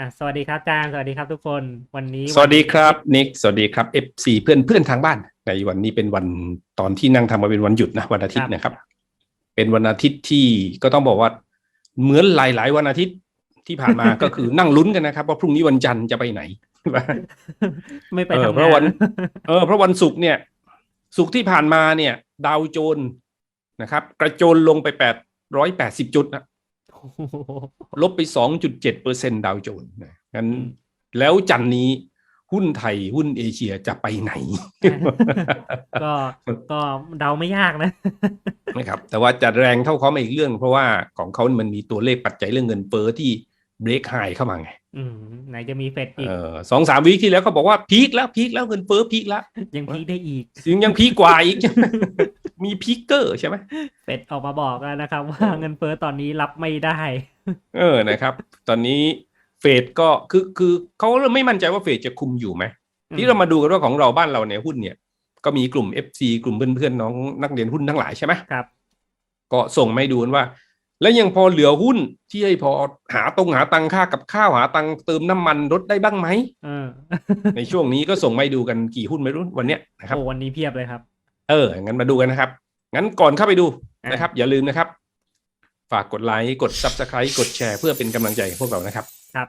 อะสวัสดีครับอาจารย์สวัสดีครับทุกคนวันนี้ สวัสดีครับนิกสวัสดีครับ FC เพื่อนเพื่อนทางบ้าน ในวันนี้เป็นวันตอนที่นั่งทำมาเป็นวันหยุดนะวันอาทิตย์นะครับ เป็นวันอาทิตย์ที่ก็ต้องบอกว่าเหมือนหลาย ๆ วันอาทิตย์ที่ผ่านมาก็คือนั่งลุ้นกันนะครับว่าพรุ่งนี้วันจันทร์จะไปไหนไม่ไปเออทำเพงาราะวันนเออเพราะวันศุกร์เนี่ยศุกร์ที่ผ่านมาเนี่ย ดาวโจนส์นะครับ กระโจนลงไปแปดร้อยแปดสิบจุดนะโอ้โห ลบไปสองจุดเจ็ดเปอร์เซ็นดาวโจนส์นะงั้นแล้วจันทร์นี้หุ้นไทยหุ้นเอเชียจะไปไหน ก็ก็เดาไม่ยากนะนะครับ แต่ว่าจะแรงเท่าเขามาอีกเรื่อง เพราะว่าของเขามันมีตัวเลขปัจจัยเรื่องเงินเฟ้อที่เบรกไฮเข้ามาไงอืมไหนจะมีเฟดอีกเออสองสามวิคที่แล้วเขาบอกว่าพีคแล้วพีคแล้วเงินเฟ้อพีคแล้ว ยังพีคได้อีกยังยังพีคกว่าอีก มีพีคเกอร์ใช่ไหมเฟดออกมาบอกแล้วนะครับ ว่าเงินเฟ้อตอนนี้รับไม่ได้ เออนะครับ ตอนนี้เฟดก็คือคือเขาเริ่มไม่มั่นใจว่าเฟดจะคุมอยู่ไหมที่เรามาดูกันว่าของเราบ้านเราเนี่ยหุ้นเนี่ย ก็มีกลุ่ม FC กลุ่มเพื่อนๆน้องนักเรียนหุ้นทั้งหลายใช่ไหมครับ ก็ส่งมาให้ดูกันว่า แล้วยังพอเหลือหุ้นที่ให้พอหาตรงหาตังค่ากับข้าวหาตังเติมน้ำมันรถได้บ้างไหมเออในช่วงนี้ก็ส่งมาให้ดูกันกี่หุ้นไม่รู้วันเนี้ยนะครับโอ้วันนี้เพียบเลยครับ เอองั้นมาดูกันนะครับ งั้นก่อนเข้าไปดูอะนะครับ อย่าลืมนะครับ ฝากกดไลค์กด subscribe กดแชร์เพื่อเป็นกำลังใจให้พวกเรานะครับ ครับ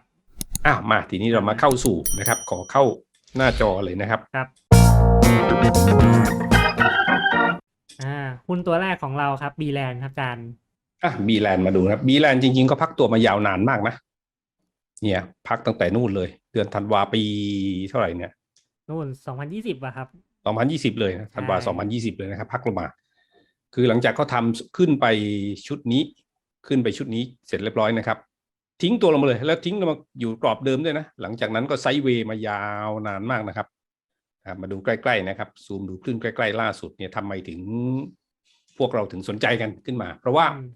อ้าวมาทีนี้เรามาเข้าสู่นะครับ ขอเข้าหน้าจอเลยนะครับครับอ่าหุ้นตัวแรกของเราครับบีแลนครับอาจารย์อะบีแลนด์มาดูนะครับบีแลนด์จริง ๆ ก็พักตัวมายาวนานมากนะเนี่ย พักตั้งแต่นู่นเลย เดือนธันวาปีเท่าไหร่เนี่ยนู่นสองพันยี่สิบอะครับ 2020 เลยนะธันวาใช่2020 เลยนะครับพักลงมา คือหลังจากเขาทำขึ้นไปชุดนี้ ขึ้นไปชุดนี้เสร็จเรียบร้อยนะครับ ทิ้งตัวลงมาเลยแล้วทิ้งลงมาอยู่กรอบเดิมด้วยนะ หลังจากนั้นก็ไซด์เวย์มายาวนานมากนะครับอะมาดูใกล้ๆนะครับ ซูมดูขึ้นใกล้ๆล่าสุดเนี่ยทำไมถึงพวกเราถึงสนใจกันขึ้นมา เพราะว่าอืม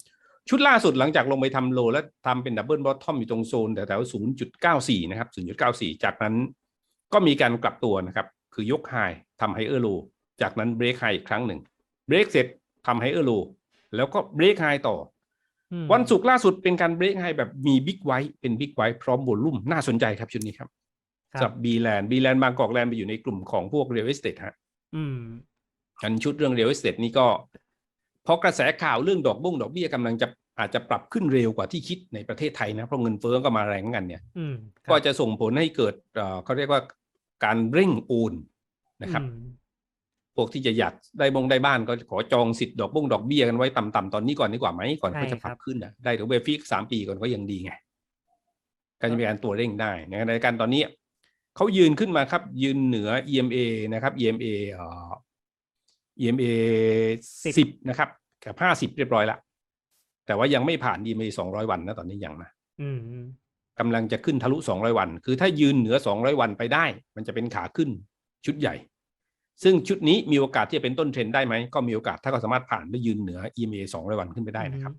ชุดล่าสุดหลังจากลงไปทำโล แล้วทำเป็นดับเบิลบอททอมอยู่ตรงโซนแถวๆ0.94 นะครับ 0.94 จากนั้นก็มีการกลับตัวนะครับ คือยกไฮ ทำไฮเออร์โลจากนั้นเบรกไฮอีกครั้งหนึ่งเบรกเสร็จทำไฮเออร์โลแล้วก็เบรกไฮต่ออืมวันศุกร์ล่าสุดเป็นการเบรกไฮแบบมีบิ๊กไวท์เป็นบิ๊กไวท์พร้อมโวลุ่มน่าสนใจครับชุดนี้ครับครัสำหรับบีแลนด์บีแลนด์บางกอกแลนด์ไปอยู่ในกลุ่มของพวกเรียลเอสเตทฮะอืมอันชุดเรื่องเรียลเอสเตทนี่ก็เพราะกระแสข่าวเรื่องดอกบุ้งดอกเบี้ยกำลังจะอาจจะปรับขึ้นเร็วกว่าที่คิดในประเทศไทยนะ เพราะเงินเฟ้อก็มาแรงเหมือนกันเนี่ยอืมครับก็จะส่งผลให้เกิดเอ่อเขาเรียกว่าการเร่งโอน นะครับอืมพวกที่จะอยากได้บงได้บ้านก็ขอจองสิทธิ์ดอกบุ้งดอกเบี้ยกันไว้ต่ำๆตอนนี้ก่อนดีกว่าไหมก่อนเขาจะปรับขึ้นนะได้ดอกเบี้ยฟิกสามปีก่อนก็ยังดีไงก็จะมีการตัวเร่งได้นะในการตอนนี้เขายืนขึ้นมาครับ ยืนเหนือ EMA นะครับ EMA เอ่อ EMA 10สิบนะครับกับห้าสิบเรียบร้อยละแต่ว่ายังไม่ผ่าน EMA สองร้อยวันนะตอนนี้ยังนะอืมอืมกำลังจะขึ้นทะลุ200วัน คือถ้ายืนเหนือ200วันไปได้ มันจะเป็นขาขึ้นชุดใหญ่ ซึ่งชุดนี้มีโอกาสที่จะเป็นต้นเทรนด์ได้ไหมก็มีโอกาสถ้าเขาสามารถผ่านไปยืนเหนือ EMA 200วันขึ้นไปได้นะครับ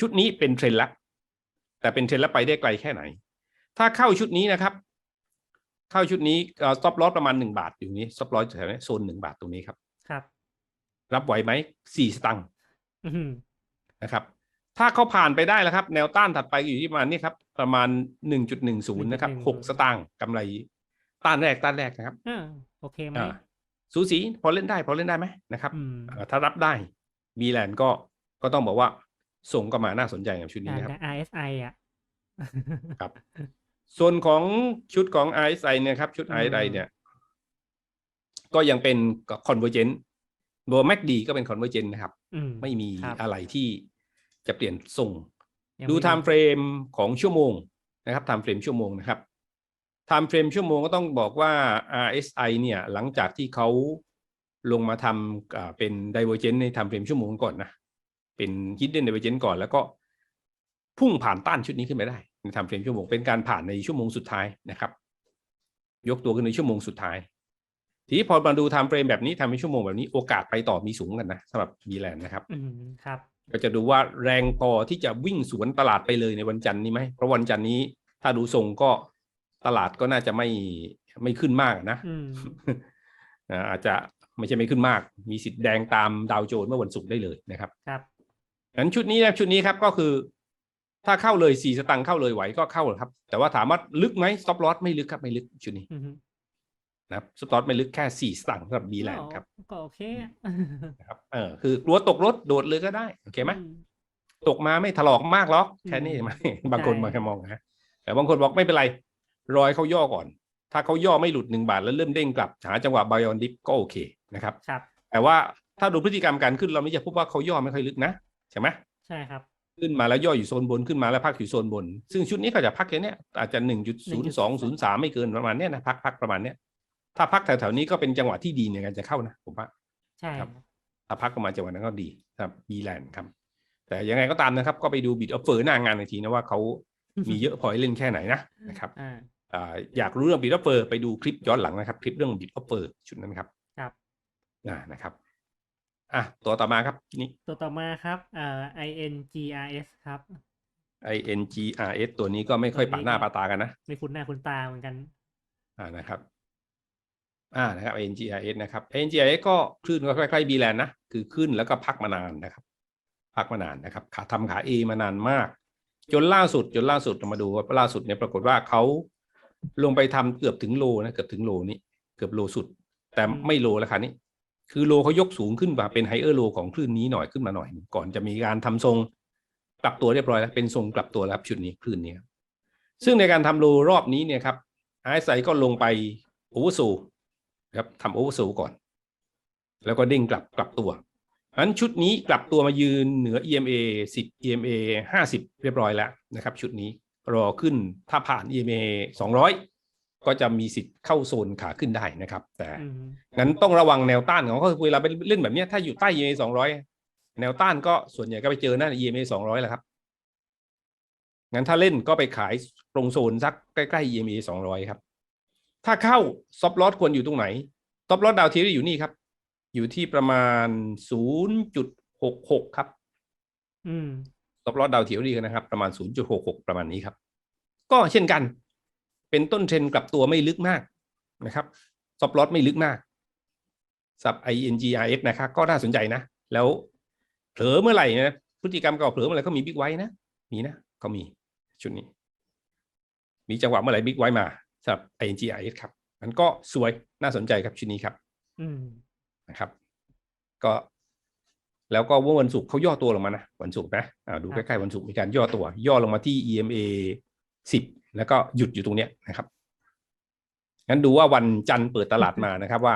ชุดนี้เป็นเทรนด์ละ แต่เป็นเทรนด์แล้วไปได้ไกลแค่ไหน ถ้าเข้าชุดนี้นะครับ เข้าชุดนี้สต็อปลอสประมาณ1บาทอยู่นี้สต็อปลอสแถวนี้โซน1บาทตรงนี้ครับ ครับ รับไหวไหม4สตังค์อืมนะครับ ถ้าเขาผ่านไปได้แล้วครับ แนวต้านถัดไปอยู่ที่ประมาณนี้ครับ ประมาณ1.10นะครับ6สตางค์กำไรต้านแรกต้านแรกนะครับอ่าโอเคไหมอ่า สูสีพอเล่นได้พอเล่นได้ไหมนะครับอืมอ่าถ้ารับได้บีแลนด์ก็ก็ต้องบอกว่าส่งก็มาน่าสนใจกับชุดนี้อ่านะครับแต่ RSI อะครับ ส่วนของชุดของ RSI เนี่ยครับ ชุดอืม RSI เนี่ย ก็ยังเป็น convergent ตัว MACD ก็เป็น convergent นะครับอืมไม่มีครับอะไรที่จะเปลี่ยนทรงยังดูไม่ time frame ของชั่วโมงนะครับ time frame ชั่วโมงนะครับ time frame ชั่วโมงก็ต้องบอกว่า RSI เนี่ยหลังจากที่เขาลงมาทำอ่าเป็น divergent ใน time frame ชั่วโมงก่อนนะ เป็น hidden divergent ก่อนแล้วก็พุ่งผ่านต้านชุดนี้ขึ้นไปได้ใน time frame ชั่วโมงเป็นการผ่านในชั่วโมงสุดท้ายนะครับ ยกตัวขึ้นในชั่วโมงสุดท้าย ทีนี้พอมาดู time frame แบบนี้ทำเป็นชั่วโมงแบบนี้โอกาสไปต่อมีสูงกันนะสำหรับบีแลนนะครับอืมครับ ก็จะดูว่าแรงพอที่จะวิ่งสวนตลาดไปเลยในวันจันทร์นี้ไหมเพราะวันจันทร์นี้ถ้าดูทรงก็ ตลาดก็น่าจะไม่ไม่ขึ้นมากนะอืมอ่าอาจจะไม่ใช่ไม่ขึ้นมาก มีสิทธิ์แดงตามดาวโจนส์เมื่อวันศุกร์ได้เลยนะครับ ครับงั้นชุดนี้นะชุดนี้ครับก็คือ ถ้าเข้าเลยสี่สตังค์เข้าเลยไหวก็เข้าครับ แต่ว่าถามว่าลึกไหมสต็อปลอสไม่ลึกครับไม่ลึกชุดนี้อือฮึนะครับสต็อปไม่ลึกแค่สี่สตังค์สำหรับบีแลนด์ครับก็โอเคอะนะครับเออคือกลัวตกรถโดดเลยก็ได้โอเคไหมอืตกมาไม่ถลอกมากหรอกแค่นี้อืมไหมบางคนใช่มาแค่มองนะแต่บางคนบอกไม่เป็นไร รอยเขาย่อก่อน ถ้าเขาย่อไม่หลุดหนึ่งบาทแล้วเริ่มเด้งกลับหาจังหวะบายอนดิฟก็โอเคนะครับครับ แต่ว่าถ้าดูพฤติกรรมการขึ้นเราไม่จะพบว่าเขาย่อไม่ค่อยลึกนะใช่ไหมใช่ครับขึ้นมาแล้วย่ออยู่โซนบนขึ้นมาแล้วพักอยู่โซนบน ซึ่งชุดนี้ก็จะพักแค่เนี้ยอาจจะหนึ่งจุดศูนย์สองศูนย์สามไม่เกินประมาณเนี้ยนะพักพักประมาณเนี้ยถ้าพักแถวๆนี้ก็เป็นจังหวะที่ดีในการจะเข้านะผมว่าใช่ครับถ้าพักประมาณจังหวะนั้นก็ดีครับบีแลนด์ครับ แต่ยังไงก็ตามนะครับ ก็ไปดูบิดออฟเฟอร์หน้างานอีกทีนะว่าเขามีเยอะพอให้เล่นแค่ไหนนะนะครับ อ่าอ่าอยากรู้เรื่องบิดออฟเฟอร์ไปดูคลิปย้อนหลังนะครับ คลิปเรื่องบิดออฟเฟอร์ชุดนั้นครับ ครับอ่านะครับอะตัวต่อมาครับนี่ตัวต่อมาครับเอ่อ INGRS ครับ I N G R S ตัวนี้ก็ไม่ค่อยตัวนี้ปะหน้าก็ปะตากันนะ ไม่คุ้นหน้าคุ้นตาเหมือนกัน อ่านะครับ อ่านะครับ I N G R S นะครับ I N G R S ก็คลื่นก็ใกล้ๆบีแลนด์นะ คือขึ้นแล้วก็พักมานานนะครับ พักมานานนะครับ ขาทำขา A มานานมาก จนล่าสุดจนล่าสุดเรามาดูว่าล่าสุดเนี่ยปรากฏว่าเขา ลงไปทำเกือบถึงโลนะเกือบถึงโลนี้เกือบโลสุด แต่อืมไม่โลแล้วค่ะนี้ คือโลเขายกสูงขึ้นมาเป็นไฮเออร์โลของคลื่นนี้หน่อยขึ้นมาหน่อย ก่อนจะมีการทำทรงกลับตัวเรียบร้อยแล้วเป็นทรงกลับตัวแล้วครับชุดนี้คลื่นนี้ครับซึ่งในการทำโลรอบนี้เนี่ยครับไอซ์ไซก็ลงไปโอเวอร์โซครับทำโอเวอร์โซก่อน แล้วก็เด้งกลับกลับตัวเพราะฉะนั้นชุดนี้กลับตัวมายืนเหนือ EMA 10 EMA 50 เรียบร้อยแล้วนะครับ ชุดนี้ รอขึ้นถ้าผ่าน EMA 200 ก็จะมีสิทธิ์เข้าโซนขาขึ้นได้นะครับ แต่อืมงั้นต้องระวังแนวต้านของเขาเวลาไปเล่นแบบเนี้ยถ้าอยู่ใต้ EMA 200 แนวต้านก็ส่วนใหญ่ก็ไปเจอหน้า EMA 200แหละครับงั้นถ้าเล่นก็ไปขายตรงโซนสักใกล้ๆ EMA 200 ครับ ถ้าเข้าซ็อปลอสควรอยู่ตรงไหนซ็อปลอสดาวเทียรี่อยู่นี่ครับ อยู่ที่ประมาณ 0.66 ครับ อืม ซ็อปลอสดาวเทียรี่นะครับ ประมาณ 0.66 ประมาณนี้ครับ ก็เช่นกัน เป็นต้นเทรนด์กลับตัวไม่ลึกมากนะครับซ็อปลอสไม่ลึกมากสับ INGRS นะครับ ก็น่าสนใจนะ แล้วเผลอเมื่อไหร่นะพฤติกรรมเก่าเผลอเมื่อไหร่ก็มีบิ๊กไว้นะ มีนะ ก็มีชุดนี้ มีจังหวะเมื่อไหร่บิ๊กไว้มาสำหรับ INGRS ครับ มันก็สวยน่าสนใจครับชุดนี้ครับอืมนะครับ ก็ แล้วก็ว่าวันศุกร์เขาย่อตัวลงมานะวันศุกร์นะอ่าดูครัใกบล้ๆวันศุกร์มีการย่อตัว ย่อลงมาที่ EMA สิบแล้วก็หยุดอยู่ตรงเนี้ยนะครับงั้นดูว่าวันจันทร์เปิดตลาดมานะครับ ว่า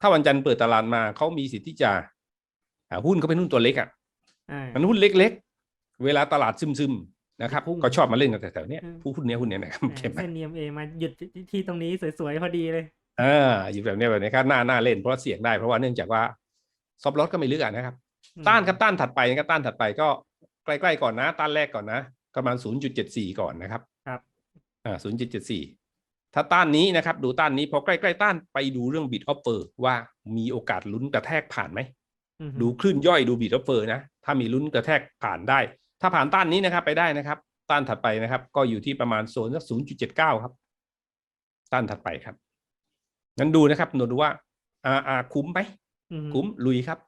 ถ้าวันจันทร์เปิดตลาดมาเขามีสิทธิ์ที่จะอ่าหุ้นเขาเป็นหุ้นตัวเล็กอะอ่ามันหุ้นเล็ก ๆ เวลาตลาดซึมๆนะครับพุ่งก็ชอบมาเล่นกันแถวๆเนี้ยอืมผู้หุ้นเนี้ยหุ้นเนี้ยนะครับอ่าเข้มไหมเส้น EMA มาหยุดที่ตรงนี้สวยๆพอดีเลยอ่าอยู่แบบเนี้ยแบบนี้ก็น่าน่าเล่นเพราะเสี่ยงได้เพราะว่าเนื่องจากว่าซอฟต์ลอสก็ไม่ลึกอะนะครับอืม ต้านครับต้านถัดไปนะครับต้านถัดไปก็ใกล้ๆก่อนนะ ต้านแรกก่อนนะประมาณ 0.74 ก่อนนะครับครับอ่า0.74 ถ้าต้านนี้นะครับ ดูต้านนี้พอใกล้ๆต้านไปดูเรื่องบิดออฟเฟอร์ว่ามีโอกาสลุ้นกระแทกผ่านไหมอืมดูคลื่นย่อยดูบิดออฟเฟอร์นะ ถ้ามีลุ้นกระแทกผ่านได้ ถ้าผ่านต้านนี้นะครับไปได้นะครับ ต้านถัดไปนะครับ ก็อยู่ที่ประมาณโซนสัก 0.79 ครับ ต้านถัดไปครับงั้นดูนะครับหนูดูว่าอ่าอ่าคุ้มไหมอืมคุ้มลุยครับ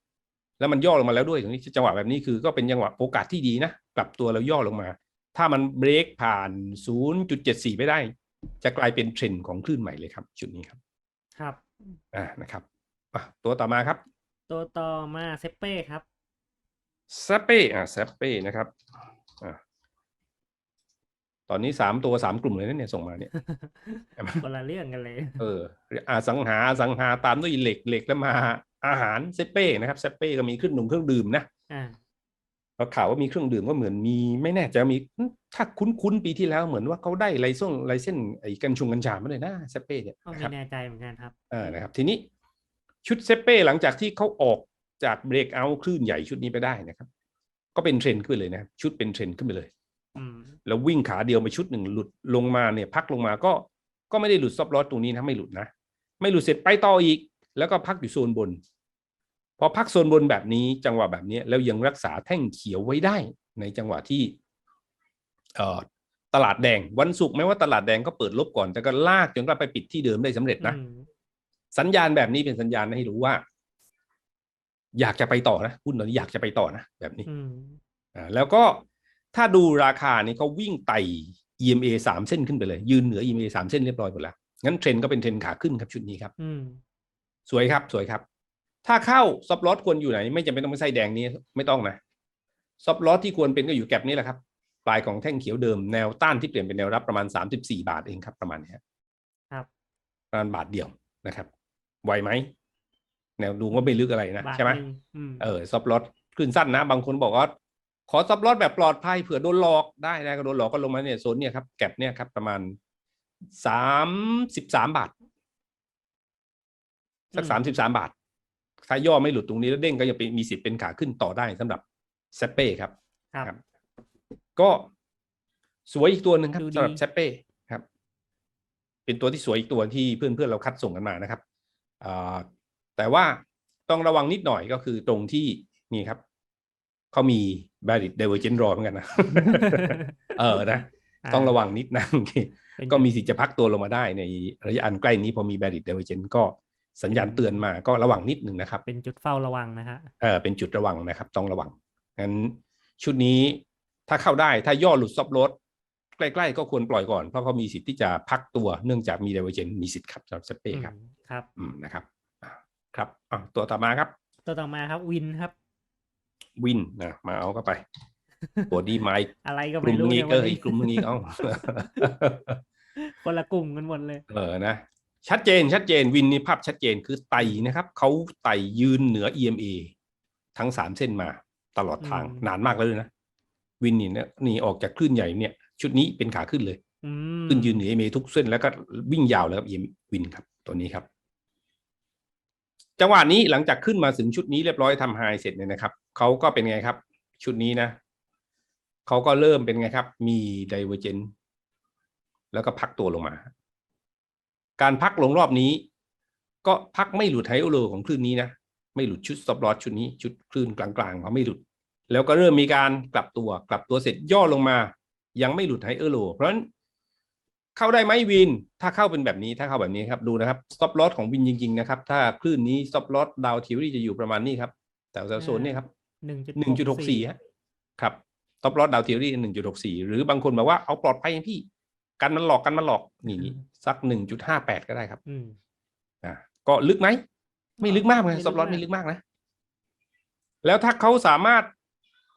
แล้วมันย่อลงมาแล้วด้วยตรงนี้จังหวะแบบนี้คือก็เป็นจังหวะโอกาสที่ดีนะกลับตัวแล้วย่อลงมา ถ้ามันเบรกผ่าน 0.74ไปได้ จะกลายเป็นเทรนด์ของคลื่นใหม่เลยครับชุดนี้ครับ ครับอ่านะครับอะตัวต่อมาครับ ตัวต่อมาเซเป้ครับแซปเป้อ่าแซปเป้นะครับอ่าตอนนี้สามตัวสามกลุ่มเลยนะเนี่ยส่งมาเนี่ยคนละเรื่องกันเลย เอออาสังหาอสังหาตามด้วยเหล็กเหล็กแล้วมา อาหารเซเป้นะครับเซเป้ก็มีเครื่องดื่มเครื่องดื่มนะอ่าเราข่าวว่ามีเครื่องดื่มก็เหมือนมีไม่แน่ใจมีถ้าคุ้นๆปีที่แล้วเหมือนว่าเขาได้ไลเซนไลเซนไอ้กัญชงกัญชามาเลยนะเซเป้เนี่ยก็นะไม่ครับแน่ใจเหมือนกันครับเออนะครับ ทีนี้ชุดเซเป้หลังจากที่เขาออกจากเบรกเอาคลื่นใหญ่ชุดนี้ไปได้นะครับ ก็เป็นเทรนด์ขึ้นเลยนะครับชุดเป็นเทรนด์ขึ้นไปเลยอืมแล้ววิ่งขาเดียวไปชุดหนึ่งหลุดลงมาเนี่ย พักลงมาก็ก็ไม่ได้หลุดซอฟต์ลอสตรงนี้นะไม่หลุดนะไม่หลุดเสร็จไปต่ออีก แล้วก็พักอยู่โซนบน พอพักโซนบนแบบนี้จังหวะแบบนี้แล้วยังรักษาแท่งเขียวไว้ได้ ในจังหวะที่เอ่อตลาดแดงวันศุกร์แม้ว่าตลาดแดงก็เปิดลบก่อน แต่ก็ลากจนกลับไปปิดที่เดิมได้สำเร็จนะอืมสัญญาณแบบนี้เป็นสัญญาณให้รู้ว่า อยากจะไปต่อนะหุ้นตอนนี้อยากจะไปต่อนะแบบนี้อืมอ่าแล้วก็ถ้าดูราคานี่เขาวิ่งไต่ EMA สามเส้นขึ้นไปเลย ยืนเหนือ EMA สามเส้นเรียบร้อยหมดแล้วงั้นเทรนด์ก็เป็นเทรนด์ขาขึ้นครับชุดนี้ครับอืม สวยครับสวยครับ ถ้าเข้าซับลอตควรอยู่ไหน ไม่จำเป็นต้องไปไส้แดงนี้ไม่ต้องนะซับลอตที่ควรเป็นก็อยู่แก็บนี้แหละครับ ปลายของแท่งเขียวเดิมแนวต้านที่เปลี่ยนเป็นแนวรับประมาณ34บาทเองครับ ประมาณนี้ครับครับประมาณบาทเดียวนะครับไหวไหมแนวดูว่าไม่ลึกอะไรนะบาทใช่ไหมนึ่งอืมเออซับลอตขึ้นสั้นนะ บางคนบอกว่าขอซับลอตแบบปลอดภัยเผื่อโดนหลอกได้นะก็โดนหลอกก็ลงมาเนี่ยโซนเนี่ยครับแก็บเนี่ยครับประมาณสามสิบสามบาท สักสามสิบสามบาท ถ้าย่อไม่หลุดตรงนี้แล้วเด้งก็ยังเป็นมีสิทธิ์เป็นขาขึ้นต่อได้สำหรับเซเป้ครับครับครับ ก็สวยอีกตัวหนึ่งครับดูดีสำหรับเซเป้ครับ เป็นตัวที่สวยอีกตัวที่เพื่อนเพื่อนๆเราคัดส่งกันมานะครับอ่าแต่ว่าต้องระวังนิดหน่อยก็คือตรงที่นี่ครับเขามี valid divergent draw เหมือนกันนะ เออนะ ต้องระวังนิดนะเป็นก็มีสิทธิ์จะพักตัวลงมาได้ในระยะอันใกล้นี้พอมี valid divergent ก็ สัญญาณเตือนมาก็ระวังนิดหนึ่งนะครับ เป็นจุดเฝ้าระวังนะฮะเออเป็นจุดระวังนะครับ ต้องระวังงั้นชุดนี้ถ้าเข้าได้ถ้าย่อหลุดซับลดใกล้ๆก็ควรปล่อยก่อนเพราะเขามีสิทธิ์ที่จะพักตัวเนื่องจากมีเดเวอร์เจนมีสิทธิ์ครับสำหรับสเป้ครับอืมครับอืมนะครับอ่าครับอะตัวต่อมาครับ ตัวต่อมาครับวินครับ วินนะมาเอาเข้าไปตัวดีไมค์อะไรก็กลุ่ไม่มรู้นี้เนี่ยเอวันอนี้อีกกลุ่มนี้เอาคนละกลุ่มกันหมดเลย เออนะ ชัดเจนชัดเจนวินนี่ภาพชัดเจนคือไต่นะครับเขาไต่ยืนเหนือ EMA ทั้งสามเส้นมาตลอดทางอืมนานมากแล้วด้วยนะ วินนี่เนี่ยนี่ออกจากคลื่นใหญ่เนี่ย ชุดนี้เป็นขาขึ้นเลยอืมขึ้นยืนเหนือ EMA ทุกเส้นแล้วก็วิ่งยาวเลยครับ EM วินครับ ตัวนี้ครับ จังหวะนี้หลังจากขึ้นมาถึงชุดนี้เรียบร้อยทำไฮเสร็จเนี่ยนะครับเขาก็เป็นไงครับ ชุดนี้นะเขาก็เริ่มเป็นไงครับ มี divergent แล้วก็พักตัวลงมา การพักลงรอบนี้ ก็พักไม่หลุดไฮโอโลของคลื่นนี้นะ ไม่หลุดชุด stop loss ชุดนี้ชุดคลื่นกลางๆเขาไม่หลุด แล้วก็เริ่มมีการกลับตัวกลับตัวเสร็จย่อลงมา ยังไม่หลุดไฮโอโลเพราะฉะนั้นเข้าได้ไหมวิน ถ้าเข้าเป็นแบบนี้ถ้าเข้าแบบนี้ครับดูนะครับ stop loss ของวินจริงๆนะครับ ถ้าคลื่นนี้ stop loss ดาวทิวรี่จะอยู่ประมาณนี้ครับแต่โซนนี้ครับหนึ่งจุดหนึ่งจุดหกสี่ครับท็อปลอดดาวทีรี่หนึ่งจุดหกสี่หรือบางคนบอกว่าเอาปลอดภัยพี่ กันมันหลอกกันมันหลอกนี่นี่สักหนึ่งจุดห้าแปดก็ได้ครับอืมอ่าก็ลึกไหมไม่ลึกมากเลยไม่ลึกซับลอดมากไม่ลึกมากนะ แล้วถ้าเขาสามารถ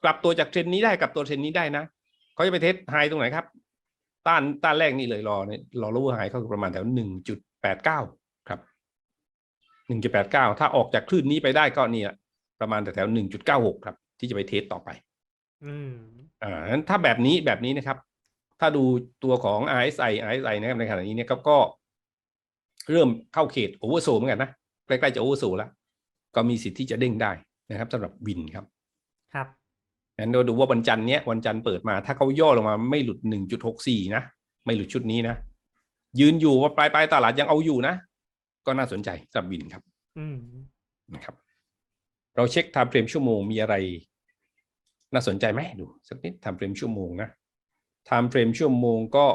กลับตัวจากเทรนนี้ได้กลับตัวเทรนนี้ได้นะเขาจะไปเทสไฮตรงไหนครับ ต้านต้านแรกนี่เลยรอเนี่ยรอรู้ว่าไฮเขาคือประมาณแถวหนึ่งจุดแปดเก้าครับหนึ่งจุดแปดเก้าถ้าออกจากคลื่นนี้ไปได้ก็เนี่ยประมาณแถวหนึ่งจุดเก้าหกครับ ที่จะไปเทสต่อไป อืมอ่างั้นถ้าแบบนี้แบบนี้นะครับ ถ้าดูตัวของ RSI RSI นะครับในขณะนี้เนี่ยครับก็เริ่มเข้าเขตโอเวอร์โซเหมือนกันนะใกล้ๆจะโอเวอร์โซแล้ว ก็มีสิทธิ์ที่จะเด้งได้นะครับสำหรับวินครับ ครับงั้นเราดูว่าวันจันทร์เนี้ยวันจันทร์เปิดมาถ้าเขาย่อลงมาไม่หลุด1.64นะ ไม่หลุดชุดนี้นะ ยืนอยู่ว่าปลายปลายๆตลาดยังเอาอยู่นะ ก็น่าสนใจสำหรับวินครับ อืมนะครับ เราเช็ค time frame ชั่วโมงมีอะไร น่าสนใจไหมดู สักนิด time frame ชั่วโมงนะ time frame ชั่วโมงก็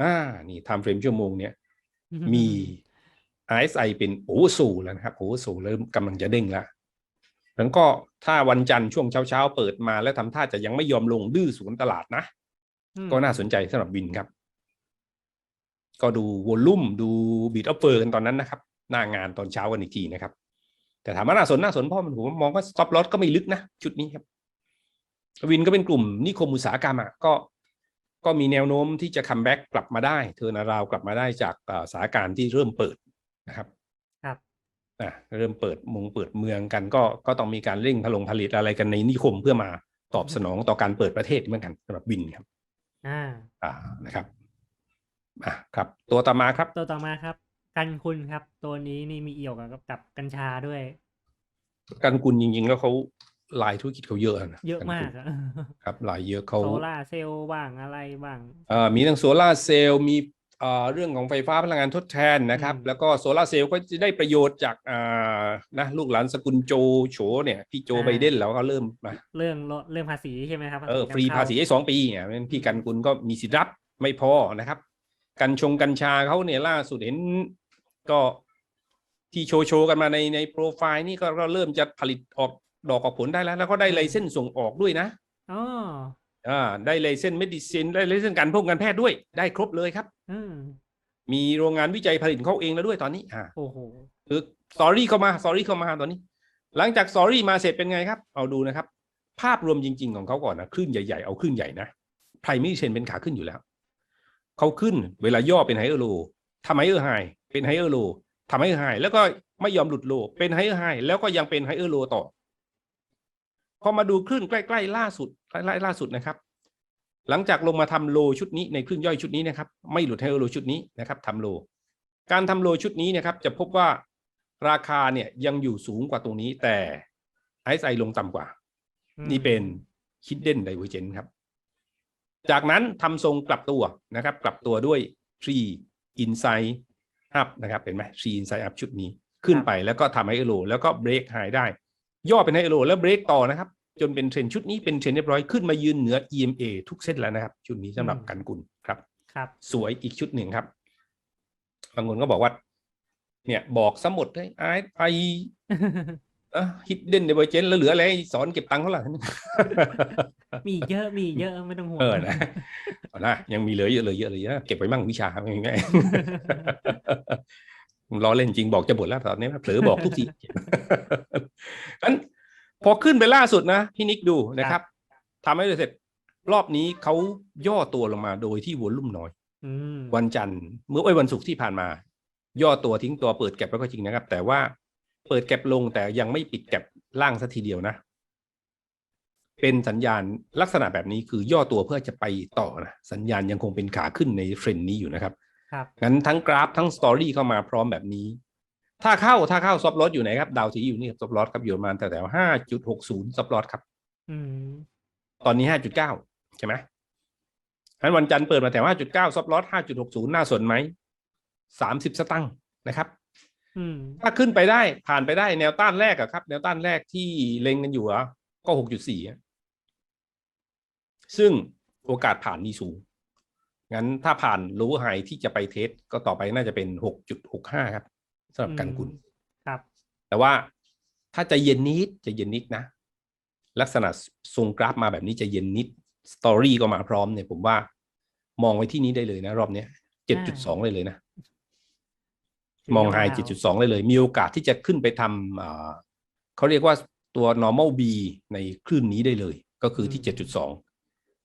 อ่า นี่ time frame ชั่วโมงเนี้ยมี RSI เป็นโอเวอร์สูแล้วนะครับโอเวอร์สูเริ่มกำลังจะเด้งแล้วแล้วก็ถ้าวันจันทร์ช่วงเช้าๆ เปิดมาแล้วทำท่าจะยังไม่ยอมลงดื้อสวนตลาดนะอืมก็น่าสนใจสำหรับวินครับ ก็ดูวอลลุ่มดูบีดออฟเฟอร์กันตอนนั้นนะครับ หน้างานตอนเช้ากันอีกทีนะครับ แต่ถามว่าน่าสนน่าสนเพราะมันผมมองว่า stop loss ก็ไม่ลึกนะชุดนี้ครับ วินก็เป็นกลุ่มนิคมอุตสาหกรรมอะก็ ก็มีแนวโน้มที่จะคัมแบ็กกลับมาได้ เทอร์นาราวกลับมาได้จากเอ่อสถานการณ์ที่เริ่มเปิดนะครับครับอะเริ่มเปิดมงเปิดเมืองกันก็ก็ต้องมีการเร่งผลงผลิตอะไรกันในนิคมเพื่อมาตอบสนองต่อการเปิดประเทศเหมือนกันสำหรับวินครับอ่าอ่านะครับอะครับ ตัวต่อมาครับ ตัวต่อมาครับ กันคุณครับ ตัวนี้นี่มีเอี่ยวกับกับกัญชาด้วย กันกุลจริงๆแล้วเขา ลายธุรกิจเขาเยอะนะเยอะมากนอะครับลายเยอะเขาโซล่าร์เซลล์บ้างอะไรบ้างเอ่อมีทั้งโซลาร์เซลล์มีเอ่อเรื่องของไฟฟ้าพลังงานทดแทนนะครับอืมแล้วก็โซลาร์เซลล์ก็จะได้ประโยชน์จากอ่านะลูกหลานสกุลโจโฉเนี่ยพี่โจไบเดนแล้วก็เริ่มมาเรื่องลดเรื่องภาษีใช่ไหมครับเออนำฟรีเข้ภาษีให้สองปีเนี่ยเพราะฉะนั้นพี่กันกุลก็มีสิทธิ์รับไม่พอนะครับ กัญชงกัญชาเขาเนี่ยล่าสุดเห็นก็ที่โชว์โชว์กันมาในในโปรไฟล์นี่ก็ก็เริ่มจะผลิตออก ดอกออกผลได้แล้ว แล้วก็ได้ไลเส้นส์ส่งออกด้วยนะอ๋ออ่าได้เลเซนเมดิซินได้เลเซนการพงการแพทย์ด้วย ได้ครบเลยครับ อืมมีโรงงานวิจัยผลิตของเขาเองแล้วด้วยตอนนี้อ่าโอ้โหคือสอรี่เข้ามาสอรี่เข้ามาตอนนี้ หลังจากสอรี่มาเสร็จเป็นไงครับ เอาดูนะครับ ภาพรวมจริง ๆ ของเขาก่อนนะคลื่นใหญ่ๆ เอาคลื่นใหญ่นะไพรมิเชนเป็นขาขึ้นอยู่แล้วเขาขึ้นเวลาย่อเป็นไฮเออร์โลทำไฮเออร์ไฮเป็นไฮเออร์โลทำไฮเออร์ไฮแล้วก็ไม่ยอมหลุดโลเป็นไฮเออร์ไฮแล้วก็ยังเป็นไฮเออร์โลต่อ พอมาดูคลื่นใกล้ๆล่าสุดใกล้ๆล่าสุดนะครับ หลังจากลงมาทำโลชุดนี้ในคลื่นย่อยชุดนี้นะครับ ไม่หลุดไฮเออร์โลชุดนี้นะครับทำโล การทำโลชุดนี้นะครับ จะพบว่าราคาเนี่ยยังอยู่สูงกว่าตรงนี้ แต่ RSI ลงต่ำกว่าอืมนี่เป็น hidden divergence ครับ จากนั้นทำทรงกลับตัวนะครับ กลับตัวด้วย tree inside up นะครับ เห็นไหม tree inside up ชุดนี้ขึ้นไปแล้วก็ทำให้เอโล แล้วก็ break high ได้ ย่อเป็นให้เอโลแล้ว break ต่อนะครับ จนเป็นเทรนด์ชุดนี้เป็นเทรนด์เรียบร้อยขึ้นมายืนเหนือ EMA ทุกเส้นแล้วนะครับ ชุดนี้สำหรับกันกุลครับ ครับ สวยอีกชุดหนึ่งครับบางคนก็บอกว่า เนี่ยบอกสมุดให้ไอไออะฮิดเด่นเดเวอร์เจนแล้วเหลืออะไรให้สอนเก็บตังค์เขาล่ะมีอีกเยอะมีอีกเยอะไม่ต้องห่วงเออนะเอานะยังมีเหลือเยอะเลยเยอะเลยนะเก็บไว้มั่งวิชาครับง่ายๆ ล้อเล่นจริงบอกจะบ่นแล้วตอนนี้นะเผลอบอกทุกทีงั้นพอขึ้นไปล่าสุดนะพี่นิกดูนะครับทำให้เสร็จรอบนี้เขาย่อตัวลงมาโดยที่วอลลุ่มน้อยอืมวันจันทร์เมื่อไอ้ยวันศุกร์ที่ผ่านมา ย่อตัวทิ้งตัวเปิดแก็บแล้วก็จริงนะครับ แต่ว่าเปิดแก็บลงแต่ยังไม่ปิดแก็บล่างสัทีเดียวนะ เป็นสัญญาณลักษณะแบบนี้คือย่อตัวเพื่อจะไปต่อนะสัญญาณยังคงเป็นขาขึ้นในเทรนด์นี้อยู่นะครับ ครับงั้นทั้งกราฟทั้งสตอรี่เข้ามาพร้อมแบบนี้ ถ้าเข้าถ้าเข้าซอฟลอสอยู่ไหนครับดาวสีอยู่นี่ซอฟลอสครับอยู่ประมาณแต่แถวห้าจุดหกศูนย์ซอฟลอสครับอืมตอนนี้ห้าจุดเก้าใช่ไหมงั้นวันจันทร์เปิดมาแถวห้าจุดเก้าซอฟลอสห้าจุดหกศูนย์น่าสนไหมสามสิบสตังค์นะครับอืมถ้าขึ้นไปได้ผ่านไปได้แนวต้านแรกอะครับ แนวต้านแรกที่เล็งกันอยู่อะก็หกจุดสี่ซึ่งโอกาสผ่านมีสูง งั้นถ้าผ่านรู้ไฮที่จะไปเทสก็ต่อไปน่าจะเป็นหกจุดหกห้าครับสำหรับกันกุลครับ แต่ว่าถ้าใจะเย็นนิดใจะเย็นนิดนะ ลักษณะทรงกราฟมาแบบนี้ใจะเย็นนิดสตอรี่ก็มาพร้อมเนี่ยผมว่ามองไว้ที่นี้ได้เลยนะ รอบเนี้ยเจ็ดจุดสองเลยเลยนะ มองไฮยาวๆเจ็ดจุดสองเลยเลย มีโอกาสที่จะขึ้นไปทำอ่าเขาเรียกว่าตัว normal B ในคลื่นนี้ได้เลย ก็คือที่เจ็ดจุดสอง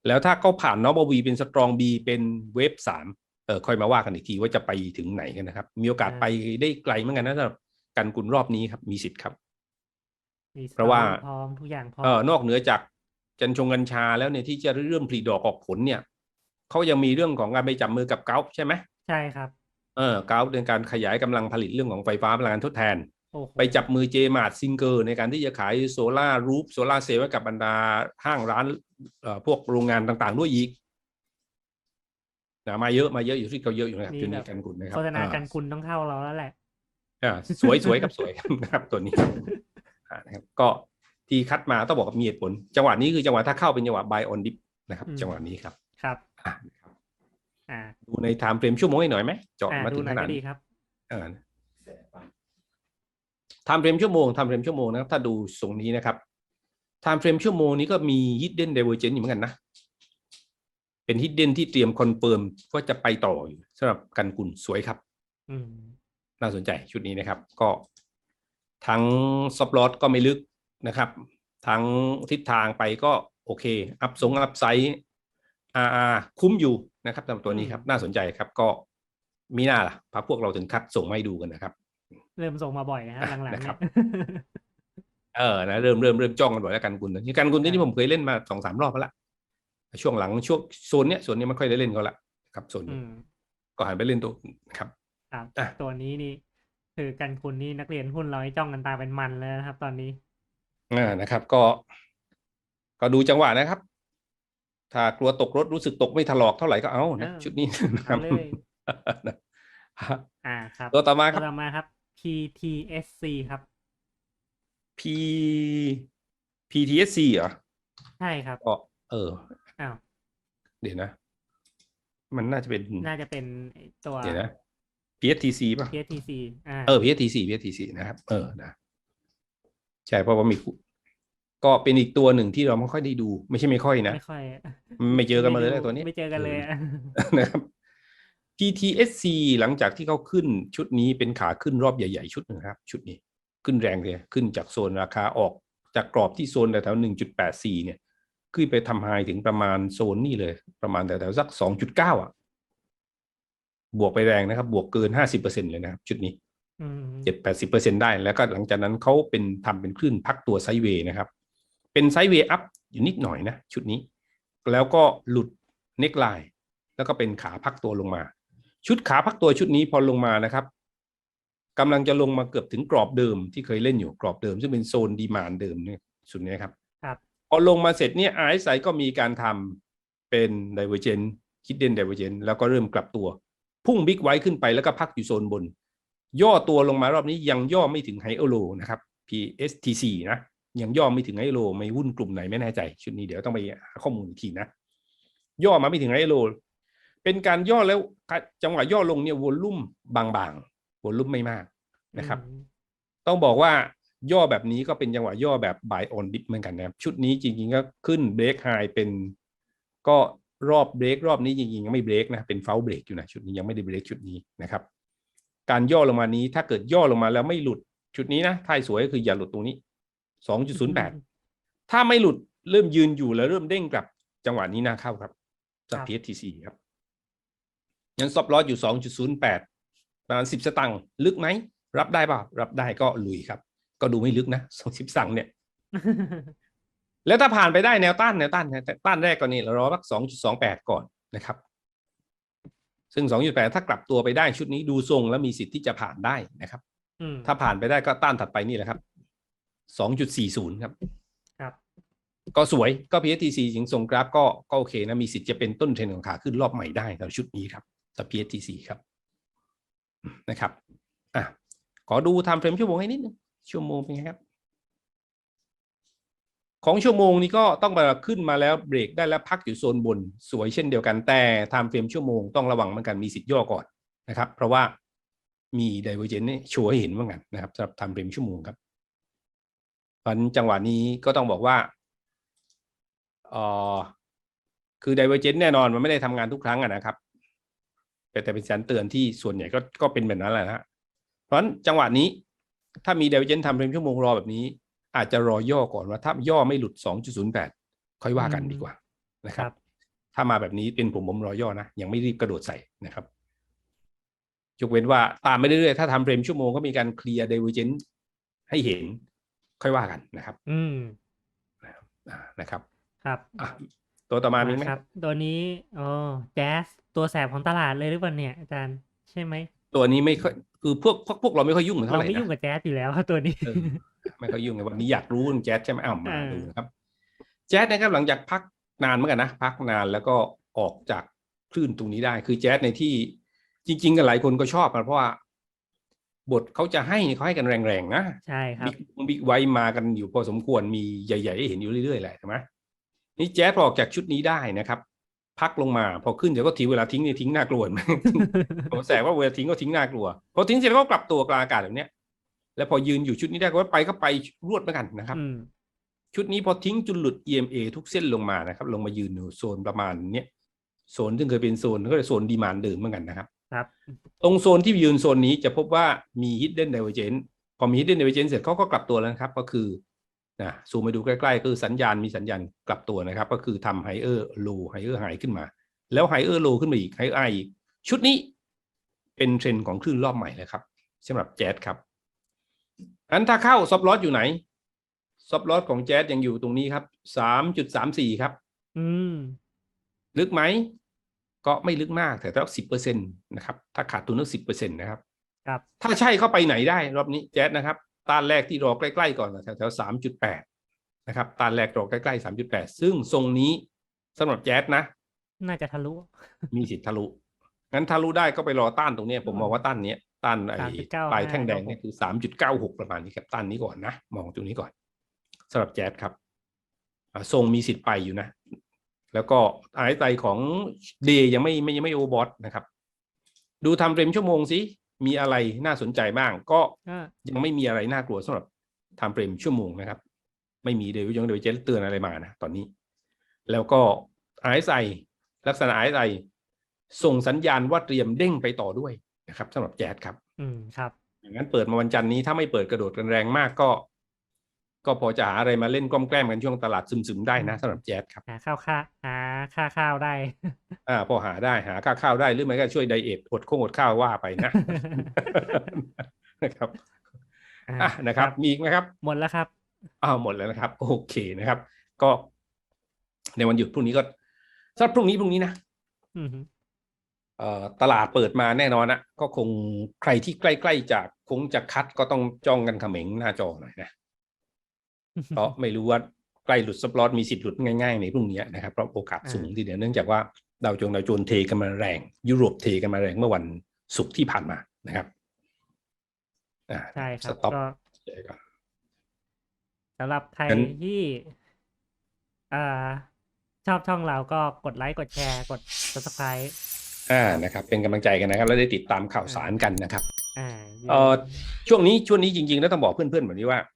แล้วถ้าเขาผ่าน normal B เป็น strong B เป็นเวฟสามเออค่อยมาว่ากันอีกทีว่าจะไปถึงไหนกันนะครับ มีโอกาสไปได้ไกลเหมือนกันนะสำหรับกันกุลรอบนี้ครับ มีสิทธิ์ครับมีเพราะว่าสตอพร้อมทุกอย่างพร้อมเออนอกเหนือจากจันชงกัญชาแล้วเนี่ยที่จะเริ่มผลิดอกออกผลเนี่ยเขายังมีเรื่องของการไปจับมือกับเกาใช่ไหมใช่ครับเออเกาในการขยายกำลังผลิตเรื่องของไฟฟ้าพลังงานทดแทนโอ้โห ไปจับมือเจมาร์ดซิงเกอร์ในการที่จะขายโซลารูฟโซลาเซลล์ให้กับบรรดาห้างร้านเอ่อพวกโรงงานต่างๆ ด้วยอีกนะมาเยอะมาเยอะอยู่ที่เขาเยอะอยู่นะครับนี่จุดแบนี้บกันกุลนะครัโฆบษณาอ่ากันคุณต้องเข้าเราแล้วแหละอ่าสวยสวยครับสวยนะครับตัวนี้ครับอ่านะครับ ก็ที่คัดมาต้องบอกว่ามีเหตุผล จังหวะนี้คือจังหวะถ้าเข้าเป็นจังหวะ buy on dip นะครับอืมจังหวะนี้ครับครับอ่านะครับอ่าดูในไทม์เฟรมชั่วโมงให้หน่อยไหมเจาะอ่ามาดูถึงหน่ขอยนาดก็ดีนี้ครับเออไทม์เฟรมชั่วโมงไทม์เฟรมชั่วโมงนะครับ ถ้าดูทรงนี้นะครับไทม์เฟรมชั่วโมงนี้ก็มี hidden divergence อยู่เหมือนกันนะ เป็น hidden ที่เตรียมคอนเฟิร์มว่าจะไปต่ออยู่สำหรับกันกุลสวยครับอืมน่าสนใจชุดนี้นะครับ ก็ ทั้งซับลอตก็ไม่ลึกนะครับ ทั้งทิศทางไปก็โอเค อัพสงอัพไซด์อาคุ้มอยู่นะครับสำหรับตัวนี้ครับ น่าสนใจครับ ก็มีหน้าล่ะพาพวกเราถึงคัดส่งมาให้ดูกันนะครับ เริ่มส่งมาบ่อยนะฮะหลังๆนะครัเนี่ยบเออนะเริ่มเริ่มเริ่มจ้องกันบ่อยแล้วกันกุลนี่กันกุลที่นี่ผมเคยเล่นมาสองสามรอบแล้วละช่วงหลังช่วงโซนเนี้ยโซนนี้ไม่ค่อยได้เล่นก็ละครับโซนอืนี้มก็หันไปเล่นตัวอื่นครับครับอะตัวนี้นี่คือกันคุณนี่นักเรียนหุ้นเราให้จ้องกันตาเป็นมันเลยนะครับ ตอนนี้อ่านะครับ ก็ ก็ดูจังหวะนะครับ ถ้ากลัวตกรถรู้สึกตกไม่ถลอกเท่าไหร่ก็เอานะเออชุดนี้นะครับเอาเลยอ่าครับตัวต่อมาคตัรัวบต่อมาครับ PTSC ครับ P PTSC เหรอ ใช่ครับก็เออ อ้าว เดี๋ยวนะ มันน่าจะเป็น น่าจะเป็นตัว เดี๋ยวนะ PSTC ป่ะ PTC อ่า เออ PSTC PSTC นะครับ เออ นะ ใช่ เพราะว่ามีคู่ก็เป็นอีกตัวหนึ่งที่เราไม่ค่อยได้ดู ไม่ใช่ไม่ค่อยนะ ไม่ค่อย ไม่เจอกันมาเลยไดูนะตัวนี้ ไม่เจอกันเลยอะนะครับ PTSC หลังจากที่เขาขึ้นชุดนี้เป็นขาขึ้นรอบใหญ่ ๆ ชุดหนึ่งครับ ชุดนี้ขึ้นแรงเลยขึ้นจากโซนราคาออกจากกรอบที่โซนแถวๆหนึ่งจุดแปดสี่เนี่ย ขึ้นไปทำไฮถึงประมาณโซนนี่เลย ประมาณแถวๆสักสองจุดเก้าอะ บวกไปแรงนะครับ บวกเกินห้าสิบเปอร์เซ็นเลยนะครับ ชุดนี้อืมเจ็ดแปดสิบเปอร์เซ็นได้ แล้วก็หลังจากนั้นเขาเป็นทำเป็นคลื่นพักตัวไซด์เวย์นะครับ เป็นไซด์เวย์อัพอยู่นิดหน่อยนะ ชุดนี้ แล้วก็หลุดเน็กไลน์แล้วก็เป็นขาพักตัวลงมา ชุดขาพักตัวชุดนี้พอลงมานะครับกำลังจะลงมาเกือบถึงกรอบเดิมที่เคยเล่นอยู่กรอบเดิม ซึ่งเป็นโซนดีมานเดิมเนี่ยสุดนี้ครับครับพอลงมาเสร็จเนี่ย RSI ก็มีการทำเป็น Divergent Hidden Divergent แล้วก็เริ่มกลับตัว พุ่งบิ๊กไว้ขึ้นไปแล้วก็พักอยู่โซนบน ย่อตัวลงมารอบนี้ยังย่อไม่ถึงไฮเออร์โลนะครับ PSTC นะยังย่อไม่ถึงไฮเออร์โลไม่หุ้นกลุ่มไหนไม่แน่ใจ ชุดนี้เดี๋ยวต้องไปหาข้อมูลอีกทีนะ ย่อมาไม่ถึงไฮเออร์โล เป็นการย่อแล้วจังหวะย่อลงเนี่ยวอลลุ่มบางๆวอลลุ่มไม่มากนะครับอืมต้องบอกว่าย่อแบบนี้ก็เป็นจังหวะย่อแบบ buy on dip เหมือนกันนะครับ ชุดนี้จริงๆก็ขึ้นเบรกไฮเป็นก็รอบเบรกรอบนี้จริงๆยังไม่เบรกนะเป็นเฟลเบรกอยู่นะชุดนี้ยังไม่ได้เบรกชุดนี้นะครับ การย่อลงมานี้ถ้าเกิดย่อลงมาแล้วไม่หลุดชุดนี้นะท้ายสวยก็คืออย่าหลุดตรงนี้2.08ถ้าไม่หลุดเริ่มยืนอยู่แล้วเริ่มเด้งกลับจังหวะนี้น่าเข้าครับจาก PSTC ครับ งั้นซอฟลอสอยู่ 2.08 ประมาณ 10 สตังค์ลึกไหม รับได้เปล่ารับได้ก็ลุยครับ ก็ดูไม่ลึกนะ20สตังค์เนี่ย แล้วถ้าผ่านไปได้แนวต้านแนวต้านแต่ต้านแรกก่อนนี่เรารอสัก2.28ก่อนนะครับ ซึ่ง2.8ถ้ากลับตัวไปได้ชุดนี้ดูทรงแล้วมีสิทธิ์ที่จะผ่านได้นะครับอืมถ้าผ่านไปได้ก็ต้านถัดไปนี่แหละครับ2.40ครับ ครับ ก็สวยก็ PSTC ถึงทรงกราฟก็ก็โอเคนะมีสิทธิ์จะเป็นต้นเทรนด์ของขาขึ้นรอบใหม่ได้สำหรับชุดนี้ครับ ต่อ PSTC ครับนะครับอะขอดูทม์เฟรมชั่วโมงให้นิดนึงชั่วโมงเป็นไงครับ ของชั่วโมงนี้ก็ต้องมาขึ้นมาแล้วเบรกได้แล้วพักอยู่โซนบนสวยเช่นเดียวกันแต่ไทม์เฟรมชั่วโมงต้องระวังเหมือนกันมีสิทธิ์ย่อก่อนนะครับ เพราะว่ามีไดเวอร์เจนนี่โชว์ให้เห็นเหมือนกันนะครับสำหรับไทม์เฟรมชั่วโมงครับเพราะฉะนั้นจังหวะนี้ก็ต้องบอกว่าเอ่อคือไดเวอร์เจนแน่นอนมันไม่ได้ทำงานทุกครั้งนะครับ แต่แต่เป็นสัญญาณเตือนที่ส่วนใหญ่ก็ก็เป็นแบบนั้นแหละนะฮะเพราะฉะนั้นจังหวะนี้ถ้ามีไดเวอร์เจนทำเฟรมชั่วโมงรอแบบนี้ อาจจะรอย่อก่อนว่าถ้าย่อไม่หลุด 2.08 ค่อยว่ากันดีกว่านะครัครับบถ้ามาแบบนี้เป็นผมผมรอย่อนะยังไม่รีบกระโดดใส่นะครับยกเว้นว่าตามไปเรื่อยๆถ้าทำเฟรมชั่วโมงก็มีการเคลียร์ divergent ให้เห็นค่อยว่ากันนะครับ อืมอ่านะครับ ครับอะ ตัวต่อมามีไหมครับ ตัวนี้อ๋อแจ๊สตัวแสบของตลาดเลยหรือเปล่าเนี่ยอาจารย์ใช่ไหมตัวนี้ไม่ค่อยคือพวกพวกพวกเราไม่ค่อยยุ่งเท่าเราไหร่ไม่ยุ่งนะกับแจ๊สอยู่แล้วตัวนี้เออไม่ค่อยยุ่งไงวันนี้อยากรู้เรื่องแจ๊สใช่ไหมอ้าวมาอ่าดูนะครับแจ๊สนะครับหลังจากพักนานเหมือนกันนะพักนานแล้วก็ออกจากคลื่นตรงนี้ได้ คือแจ๊สในที่จริง ๆ กันหลายคนก็ชอบกันเพราะว่าบทเขาจะให้เขาให้กันแรงๆนะใช่ครับบิ๊กบิ๊กไว้มากันอยู่พอสมควรมีใหญ่ๆให้เห็นอยู่เรื่อยๆแหละใช่ไหม นี่แจ๊สพอออกจากชุดนี้ได้นะครับ พักลงมาพอขึ้นเดี๋ยวก็ทิ้งเวลาทิ้งเนี่ยทิ้งน่ากลัวไหมผมแสบว่าเวลาทิ้งก็ทิ้งน่ากลัวพอทิ้งเสร็จแล้วก็กลับตัวกลางอากาศแบบเนี้ย แล้วพอยืนอยู่ชุดนี้ได้ก็ไปก็ไปรวดเหมือนกันนะครับอืมชุดนี้พอทิ้งจนหลุด EMA ทุกเส้นลงมานะครับ ลงมายืนอยู่โซนประมาณเนี้ยโซนซึ่งเคยเป็นโซนก็เลยโซนดีมานเดิมเหมือนกันนะครับครับ ตรงโซนที่ยืนโซนนี้จะพบว่ามี hidden divergence พอมี hidden divergence เสร็จเขาก็กลับตัวแล้วนะครับ ก็คือ นะซูมไปดูใกล้ๆก็คือสัญญาณมีสัญญาณกลับตัวนะครับ ก็คือทำ higher low higher high ขึ้นมา แล้ว higher low ขึ้นมาอีก higher high อีก ชุดนี้เป็นเทรนด์ของคลื่นรอบใหม่เลยครับสำหรับแจ๊สครับอันถ้าเข้าซอฟลอสอยู่ไหนซอฟลอสของแจ๊สยังอยู่ตรงนี้ครับสามจุดสามสี่ครับ อืม ลึกไหม ก็ไม่ลึกมากแต่ถ้าสิบเปอร์เซ็นตนะครับ ถ้าขาดทุนสักสิบเปอร์เซ็นต์นะครับ ครับ ถ้าใช่เข้าไปไหนได้รอบนี้แจ๊สนะครับ ต้านแรกที่รอใกล้ๆก่อนแถวๆสามจุดแปดนะครับต้านแรกรอใกล้ๆสามจุดแปดซึ่งทรงนี้สำหรับแจ๊สนะ น่าจะทะลุ มีสิทธิ์ทะลุ งั้นทะลุได้ก็ไปรอต้านตรงเนี้ยผมมองว่าต้านเนี้ยต้านไอ้3.95ปลายแท่งแดงเนี่ยคือสามจุดเก้าหกประมาณนี้ครับต้านนี้ก่อนนะ มองตรงนี้ก่อนสำหรับแจ๊สครับอ่าทรงมีสิทธิ์ไปอยู่นะ แล้วก็อายไตของเดย์ยังไม่ไม่ยังไม่โอเวอร์บอทนะครับ ดูทำเฟรมชั่วโมงสิ มีอะไรน่าสนใจบ้างก็ก็ยังไม่มีอะไรน่ากลัวสำหรับทำเฟรมชั่วโมงนะครับ ไม่มีเดวิจงเดวิเจนเตือนอะไรมานะตอนนี้ แล้วก็ RSI ลักษณะ RSI ส่งสัญญาณว่าเตรียมเด้งไปต่อด้วยนะครับสำหรับแจ๊ดครับ อืมครับอย่างนั้นเปิดมาวันจันทร์นี้ถ้าไม่เปิดกระโดดกันแรงมากก็ ก็พอจะหาอะไรมาเล่นกล้อมแกล้มกันช่วงตลาดซึมๆได้นะสำหรับแจ๊ดครับหาข้าวค่าหา ค่าข้าวได้ อ่า พอหาได้หาค่าข้าวได้หรือไม่ก็ช่วยไดเอทอดข้าวอดข้าวว่าไปนะนะครับอะนะครับ มีอีกไหมครับ หมดแล้วครับอ้าวหมดแล้วนะครับ โอเคนะครับ ก็ ในวันหยุดพรุ่งนี้ก็สำหรับพรุ่งนี้พรุ่งนี้นะอืมเอ่อตลาดเปิดมาแน่นอนนะก็คงใครที่ใกล้ๆจากคงจะคัดก็ต้องจ้องกันเขม็งหน้าจอหน่อยนะเพราะไม่รู้ว่า ใกล้หลุดซับลอตมีสิทธิ์หลุดง่ายๆในพรุ่งนี้นะครับเพราะโอกาสสูงทีเดียวเนื่องจากว่าดาวโจนส์ดาวโจนส์เทกันมาแรง ยุโรปเทกันมาแรงเมื่อวันศุกร์ที่ผ่านมานะครับอ่าใช่ครับสต็อปก็เดี๋ยวก่อนสำหรับใครงั้นที่อ่าชอบช่องเราก็กดไลค์กดแชร์กด subscribe อ่านะครับ เป็นกำลังใจกันนะครับ แล้วได้ติดตามข่าวสารกันนะครับอ่าเอ่อช่วงนี้ช่วงนี้จริงๆแล้วต้องบอกเพื่อนๆแบบนี้ว่าเอ่อ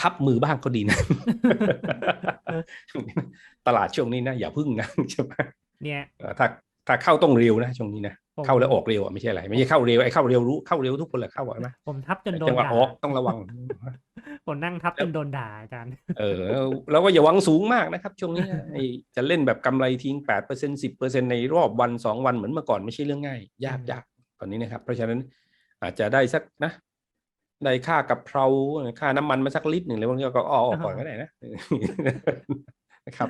ทับมือบ้างก็ดีนะ ตลาดช่วงนี้นะอย่าพึ่งนะใช่ไหมเนี่ยเอ่อถ้าถ้าเข้าต้องเร็วนะช่วงนี้นะผมเข้าแล้วออกเร็วอะไม่ใช่อะไรไม่ใช่เข้าเร็วไอ้เข้าเร็วรู้เข้าเร็วทุกคนแหละเข้าอะนะผมทับจนโดจันงหวะด่าออกต้องระวังผมนั่งทับจนโดนด่าอาจารย์เออแล้วก็อย่าหวังสูงมากนะครับ ช่วงนี้นะไอ้จะเล่นแบบกำไรทิ้งแปดเปอร์เซ็นสิบเปอร์เซ็นในรอบวันสองวันเหมือนเมื่อก่อนไม่ใช่เรื่องง่าย ยากอืมยากตอนนี้นะครับ เพราะฉะนั้นอาจจะได้สักนะ ได้ค่ากับเพราค่าน้ำมันมาสักลิตรหนึ่งเลยพวกนี้ก็เอาออกก่อนก็ได้นะนะครับ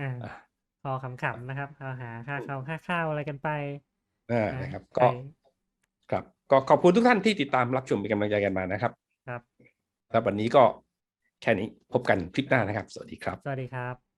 อ่าอะพอขำๆนะครับเอาหาค่าข้าวค่าข้าวอะไรกันไปอ่าอ่านะครับใครก็ครับ ก็ขอบคุณทุกท่านที่ติดตามรับชมเป็นกำลังใจกันมานะครับ ครับแล้ววันนี้ก็แค่นี้พบกันคลิปหน้านะครับ สวัสดีครับ สวัสดีครับ